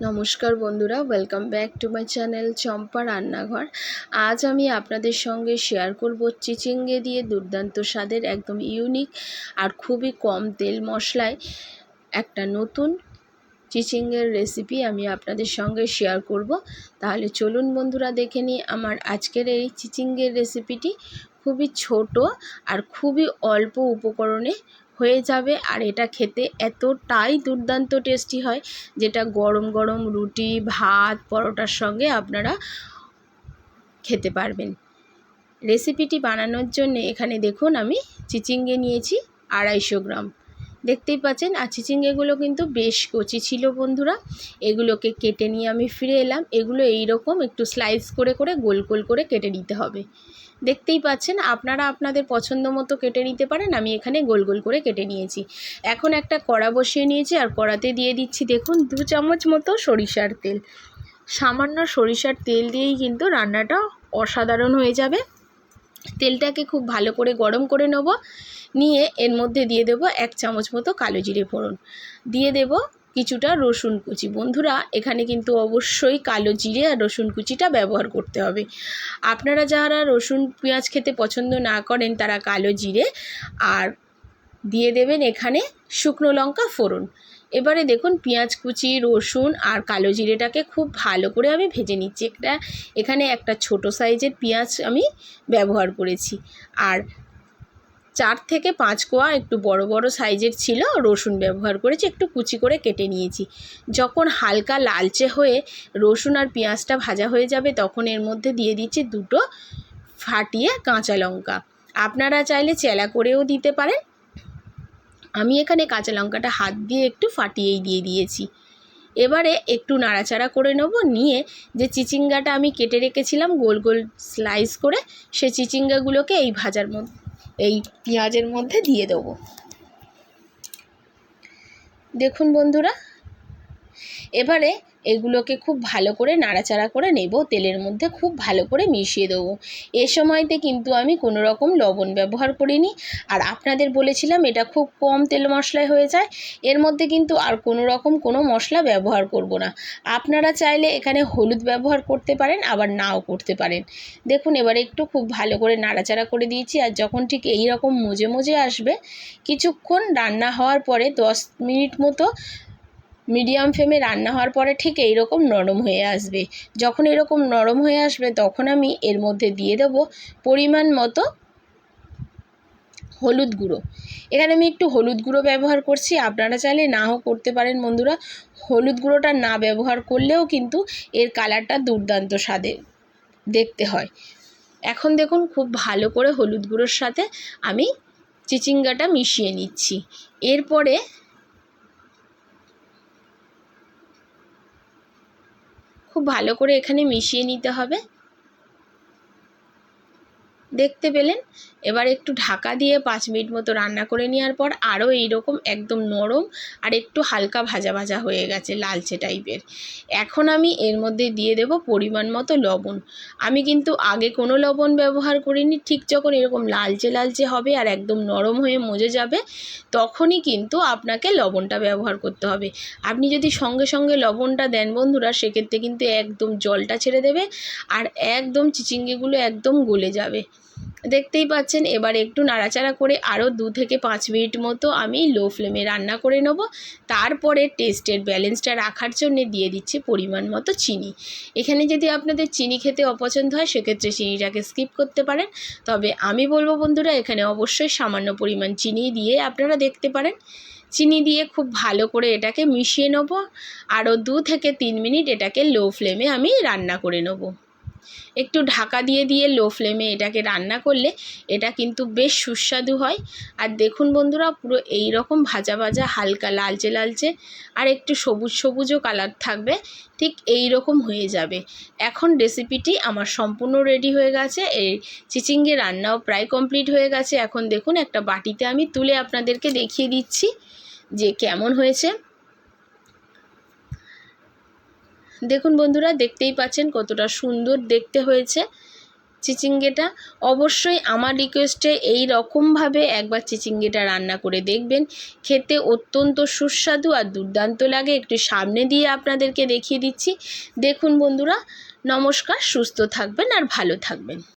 নমস্কার বন্ধুরা welcome back to my channel Champa রান্নাঘর। আজ আমি আপনাদের সঙ্গে শেয়ার করব চিচিঙ্গে দিয়ে দুর্দান্ত স্বাদের একদম ইউনিক আর খুবই কম তেল মশলায় একটা নতুন চিচিঙ্গের রেসিপি আমি আপনাদের সঙ্গে শেয়ার করব। তাহলে চলুন বন্ধুরা, দেখে নিই আমার আজকের এই চিচিঙ্গের রেসিপিটি খুবই ছোট আর খুবই অল্প উপকরণে হয়ে যাবে। আর এটা খেতে এতটাই দুর্দান্ত টেস্টি হয়, যেটা গরম গরম রুটি, ভাত, পরোটার সঙ্গে আপনারা খেতে পারবেন। রেসিপিটি বানানোর জন্য এখানে দেখুন, আমি চিচিঙ্গে নিয়েছি আড়াইশো গ্রাম। দেখতেই পাচ্ছেন, আর চিচিঙ্গেগুলো কিন্তু বেশ কচি ছিল বন্ধুরা। এগুলোকে কেটে নিয়ে আমি ফিরে এলাম। এগুলো এই রকম একটু স্লাইস করে করে গোল গোল করে কেটে নিতে হবে। দেখতেই পাচ্ছেন, আপনারা আপনাদের পছন্দ মতো কেটে নিতে পারেন, আমি এখানে গোল গোল করে কেটে নিয়েছি। এখন একটা কড়া বসিয়ে নিয়েছি, আর কড়াতে দিয়ে দিচ্ছি দেখুন, দু চামচ মতো সরিষার তেল। সামান্য সরিষার তেল দিয়েই কিন্তু রান্নাটা অসাধারণ হয়ে যাবে। তেলটাকে খুব ভালো করে গরম করে নেব, নিয়ে এর মধ্যে দিয়ে দেব এক চামচ মতো কালো জিরে ফোড়ন। দিয়ে দেব কিছুটা রসুন কুচি। বন্ধুরা, এখানে কিন্তু অবশ্যই কালো জিরে আর রসুন কুচিটা ব্যবহার করতে হবে। আপনারা যারা রসুন পেঁয়াজ খেতে পছন্দ না করেন, তারা কালো জিরে আর দিয়ে দেবেন এখানে শুকনো লঙ্কা ফোড়ন। এবারে দেখুন, পেঁয়াজ কুচি, রসুন আর কালো জিরেটাকে খুব ভালো করে আমি ভেজে নিচ্ছি। একটা এখানে একটা ছোট সাইজের পেঁয়াজ আমি ব্যবহার করেছি। আর চার থেকে পাঁচ কোয়া একটু বড় বড় সাইজের ছিল, রসুন ব্যবহার করেছি, একটু কুচি করে কেটে নিয়েছি। যখন হালকা লালচে হয়ে রসুন আর পেঁয়াজটা ভাজা হয়ে যাবে, তখন এর মধ্যে দিয়ে দিচ্ছি দুটো ফাটিয়ে কাঁচা লঙ্কা। আপনারা চাইলে চেলা করেও দিতে পারেন। আমি এখানে কাঁচা লঙ্কাটা হাত দিয়ে একটু ফাটিয়েই দিয়ে দিয়েছি। এবারে একটু নাড়াচাড়া করে নেব, নিয়ে যে চিচিঙ্গাটা আমি কেটে রেখেছিলাম, গোল গোল স্লাইস করে, সে চিচিঙ্গাগুলোকে এই ভাজার মধ্যে এই পেঁয়াজের মধ্যে দিয়ে দেব। দেখুন বন্ধুরা এবারে এগুলোকে খুব ভালো করে নাড়াচাড়া করে নেব, তেলের মধ্যে খুব ভালো করে মিশিয়ে দেবো। এ সময়তে কিন্তু আমি কোনো রকম লবণ ব্যবহার করিনি। আর আপনাদের বলেছিলাম এটা খুব কম তেল মশলায় হয়ে যায়, এর মধ্যে কিন্তু আর কোনো রকম কোনো মশলা ব্যবহার করব না। আপনারা চাইলে এখানে হলুদ ব্যবহার করতে পারেন, আবার নাও করতে পারেন। দেখুন, এবার একটু খুব ভালো করে নাড়াচাড়া করে দিয়েছি, আর যখন ঠিক এই রকম মজে মজে আসবে, কিছুক্ষণ রান্না হওয়ার পরে দশ মিনিট মতো মিডিয়াম ফ্লেমে রান্না হওয়ার পরে ঠিক এইরকম নরম হয়ে আসবে। যখন এরকম নরম হয়ে আসবে, তখন আমি এর মধ্যে দিয়ে দেব পরিমাণ মতো হলুদ গুঁড়ো। এখানে আমি একটু হলুদ গুঁড়ো ব্যবহার করছি। আপনারা চাইলে নাও করতে পারেন বন্ধুরা। হলুদ গুঁড়োটা না ব্যবহার করলেও কিন্তু এর কালারটা দুর্দান্ত স্বাদে দেখতে হয়। এখন দেখুন, খুব ভালো করে হলুদ গুঁড়োর সাথে আমি চিচিঙ্গাটা মিশিয়ে নিচ্ছি। এরপরে খুব ভালো করে এখানে মিশিয়ে নিতে হবে। দেখতে পেলেন। এবার একটু ঢাকা দিয়ে পাঁচ মিনিট মতো রান্না করে নেওয়ার পর আরও এইরকম একদম নরম আর একটু হালকা ভাজা ভাজা হয়ে গেছে লালচে টাইপের। এখন আমি এর মধ্যে দিয়ে দেব পরিমাণ মতো লবণ। আমি কিন্তু আগে কোনো লবণ ব্যবহার করিনি, ঠিক যখন এরকম লালচে লালচে হবে আর একদম নরম হয়ে মজে যাবে, তখনই কিন্তু আপনাকে লবণটা ব্যবহার করতে হবে। আপনি যদি সঙ্গে সঙ্গে লবণটা দেন বন্ধুরা, সেক্ষেত্রে কিন্তু একদম জলটা ছেড়ে দেবে আর একদম চিচিঙ্গিগুলো একদম গলে যাবে। দেখতেই পাচ্ছেন, এবার একটু নাড়াচাড়া করে আরও দু থেকে পাঁচ মিনিট মতো আমি লো ফ্লেমে রান্না করে নেব। তারপরে টেস্টের ব্যালেন্সটা রাখার জন্য দিয়ে দিচ্ছি পরিমাণ মতো চিনি। এখানে যদি আপনাদের চিনি খেতে অপছন্দ হয়, সেক্ষেত্রে চিনিটাকে স্কিপ করতে পারেন। তবে আমি বলব বন্ধুরা, এখানে অবশ্যই সামান্য পরিমাণ চিনি দিয়ে আপনারা দেখতে পারেন। চিনি দিয়ে খুব ভালো করে এটাকে মিশিয়ে নেব। আরও দু থেকে তিন মিনিট এটাকে লো ফ্লেমে আমি রান্না করে নেব। একটু ঢাকা দিয়ে দিয়ে লো ফ্লেমে এটাকে রান্না করলে এটা কিন্তু বেশ সুস্বাদু হয়। আর দেখুন বন্ধুরা, পুরো এই রকম ভাজা ভাজা, হালকা লালচে লালচে, আর একটু সবুজ সবুজও কালার থাকবে, ঠিক এই রকম হয়ে যাবে। এখন রেসিপিটি আমার সম্পূর্ণ রেডি হয়ে গেছে, এই চিচিঙ্গে রান্নাও প্রায় কমপ্লিট হয়ে গেছে। এখন দেখুন, একটা বাটিতে আমি তুলে আপনাদেরকে দেখিয়ে দিচ্ছি যে কেমন হয়েছে। দেখুন বন্ধুরা, দেখতেই পাচ্ছেন কতটা সুন্দর দেখতে হয়েছে চিচিঙ্গেটা। অবশ্যই আমার রিকোয়েস্টে এই রকমভাবে একবার চিচিঙ্গেটা রান্না করে দেখবেন। খেতে অত্যন্ত সুস্বাদু আর দুর্দান্ত লাগে। একটু সামনে দিয়ে আপনাদেরকে দেখিয়ে দিচ্ছি। দেখুন বন্ধুরা, নমস্কার, সুস্থ থাকবেন আর ভালো থাকবেন।